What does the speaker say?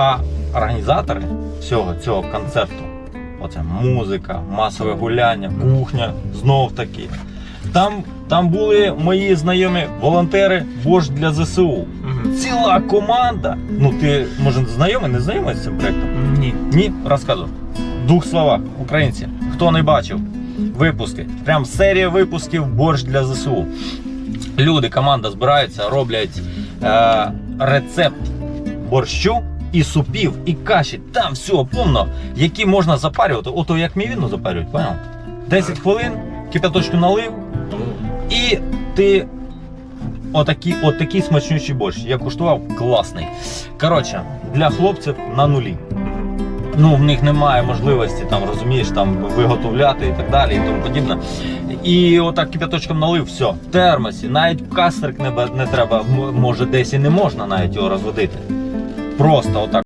А організатори всього цього концерту, оце музика, масове гуляння, кухня, знов таки. Там, там були мої знайомі волонтери Борщ для ЗСУ. Ціла команда. Ну, ти може знайомий, не знайомий з цим проєктом? Ні. Ні, розказую. В двох словах, українці, хто не бачив, випуски. Прям серія випусків борщ для ЗСУ. Люди, команда збираються, роблять е, рецепт борщу і супів, і каші. Там все повно, які можна запарювати. Ото як мівіну запарюють, поняв? 10 хвилин, кипяточку налив, і ти отакий, отакий смачнючий борщ. Я куштував класний. Коротше, для хлопців на нулі. Ну, в них немає можливості там, розумієш, там виготовляти і так далі, і тому подібне. І отак кипяточком налив, все, в термосі, навіть кастрик не, не треба, може десь і не можна навіть його розводити. Просто отак.